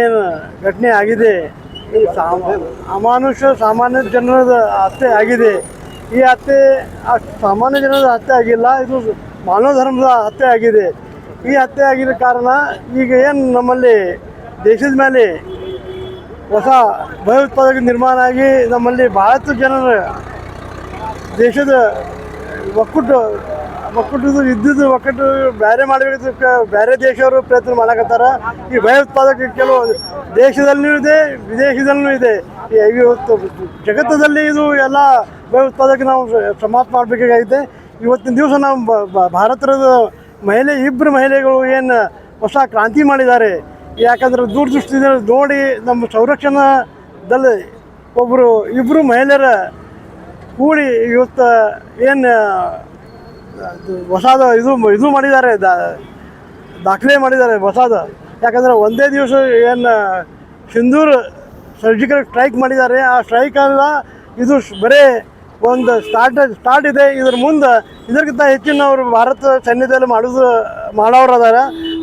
ಏನು ಘಟನೆ ಆಗಿದೆ? ಈ ಅಮಾನುಷ ಸಾಮಾನ್ಯ ಜನರದ ಹತ್ಯೆ ಆಗಿದೆ. ಈ ಹತ್ಯೆ ಸಾಮಾನ್ಯ ಜನರ ಹತ್ಯೆ ಆಗಿಲ್ಲ, ಇದು ಮಾನವ ಧರ್ಮದ ಹತ್ಯೆ ಆಗಿದೆ. ಈ ಹತ್ಯೆ ಆಗಿದ ಕಾರಣ ಈಗ ಏನು ನಮ್ಮಲ್ಲಿ ದೇಶದ ಮೇಲೆ ಹೊಸ ಭಯೋತ್ಪಾದಕ ನಿರ್ಮಾಣ ಆಗಿ ನಮ್ಮಲ್ಲಿ ಭಾಳಷ್ಟು ಜನರ ದೇಶದ ಒಕ್ಕೂಟ ಒಕ್ಕೂಟದ ಇದ್ದಿದ್ದು ಒಕ್ಕಟ್ಟು ಬೇರೆ ಮಾಡಬೇಕು ಬೇರೆ ದೇಶವರು ಪ್ರಯತ್ನ ಮಾಡಕತ್ತಾರ. ಈ ಭಯೋತ್ಪಾದಕ ಕೆಲವು ದೇಶದಲ್ಲೂ ಇದೆ, ವಿದೇಶದಲ್ಲೂ ಇದೆ. ಇವತ್ತು ಜಗತ್ತದಲ್ಲಿ ಇದು ಎಲ್ಲ ಭಯೋತ್ಪಾದಕ ನಾವು ಸಮಾಪ್ತ ಮಾಡಬೇಕಾಗೈತೆ. ಇವತ್ತಿನ ದಿವಸ ನಾವು ಭಾರತದ ಮಹಿಳೆ ಇಬ್ಬರು ಮಹಿಳೆಗಳು ಏನು ಹೊಸ ಕ್ರಾಂತಿ ಮಾಡಿದ್ದಾರೆ. ಯಾಕಂದ್ರೆ ದೂರದೃಷ್ಟಿಯಿಂದ ನೋಡಿ ನಮ್ಮ ಸಂರಕ್ಷಣದಲ್ಲಿ ಒಬ್ಬರು ಇಬ್ಬರು ಮಹಿಳೆಯರ ಕೂಡಿ ಇವತ್ತು ಏನು ಅದು ಹೊಸದು ಇದು ಇದು ಮಾಡಿದ್ದಾರೆ, ದಾ- ದಾಖಲೆ ಮಾಡಿದ್ದಾರೆ ಹೊಸದು. ಯಾಕಂದರೆ ಒಂದೇ ದಿವಸ ಏನು, ಸಿಂಧೂರು ಸರ್ಜಿಕಲ್ ಸ್ಟ್ರೈಕ್ ಮಾಡಿದ್ದಾರೆ. ಆ ಸ್ಟ್ರೈಕಲ್ಲ ಇದು ಬರೀ ಒಂದು ಸ್ಟಾರ್ಟ್ ಸ್ಟಾರ್ಟ್ ಇದೆ. ಇದ್ರ ಮುಂದೆ ಇದಕ್ಕಿಂತ ಹೆಚ್ಚಿನ ಅವರು ಭಾರತ ಸೈನ್ಯದಲ್ಲಿ ಮಾಡೋದು ಮಾಡೋರು ಅದಾರ.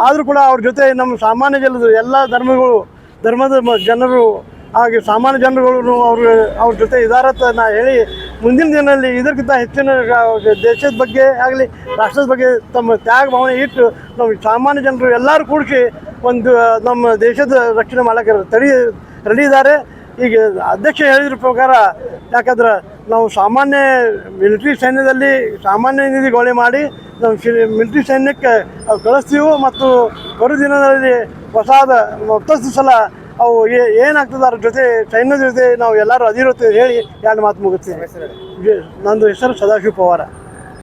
ಆದರೂ ಕೂಡ ಅವ್ರ ಜೊತೆ ನಮ್ಮ ಸಾಮಾನ್ಯ ಜನರು, ಎಲ್ಲ ಧರ್ಮಗಳು, ಧರ್ಮದ ಜನರು ಹಾಗೆ ಸಾಮಾನ್ಯ ಜನರುಗಳು ಅವ್ರ ಅವ್ರ ಜೊತೆ ಇದಾರತ್ತ ನಾ ಹೇಳಿ ಮುಂದಿನ ದಿನದಲ್ಲಿ ಇದಕ್ಕಿಂತ ಹೆಚ್ಚಿನ ದೇಶದ ಬಗ್ಗೆ ಆಗಲಿ, ರಾಷ್ಟ್ರದ ಬಗ್ಗೆ ತಮ್ಮ ತ್ಯಾಗ ಭಾವನೆ ಇಟ್ಟು ನಮ್ಮ ಸಾಮಾನ್ಯ ಜನರು ಎಲ್ಲರೂ ಕೂಡಿಸಿ ಒಂದು ನಮ್ಮ ದೇಶದ ರಕ್ಷಣೆ ಮಾಡೋಕ್ಕೆ ತಡಿ ರೆಡಿ ಇದ್ದಾರೆ. ಈಗ ಅಧ್ಯಕ್ಷ ಹೇಳಿದ್ರ ಪ್ರಕಾರ ಯಾಕಂದ್ರೆ ನಾವು ಸಾಮಾನ್ಯ ಮಿಲಿಟ್ರಿ ಸೈನ್ಯದಲ್ಲಿ ಸಾಮಾನ್ಯ ನಿಧಿಗೊಳೆ ಮಾಡಿ ನಾವು ಮಿಲಿಟ್ರಿ ಸೈನ್ಯಕ್ಕೆ ಕಳಿಸ್ತೀವಿ ಮತ್ತು ಬರೋ ದಿನದಲ್ಲಿ ಹೊಸಾದ ಮತ್ತಷ್ಟು ಸಲ ಅವು ಏನಾಗ್ತದೆ ಅದ್ರ ಜೊತೆ ಸೈನ್ಯದ ಜೊತೆ ನಾವು ಎಲ್ಲರೂ ಅದಿರುತ್ತೆ ಹೇಳಿ ಎರಡು ಮಾತು ಮುಗಿಸ್ತೀವಿ ನಂದು ಹೆಸರು ಸದಾಶಿವ ಪವಾರ.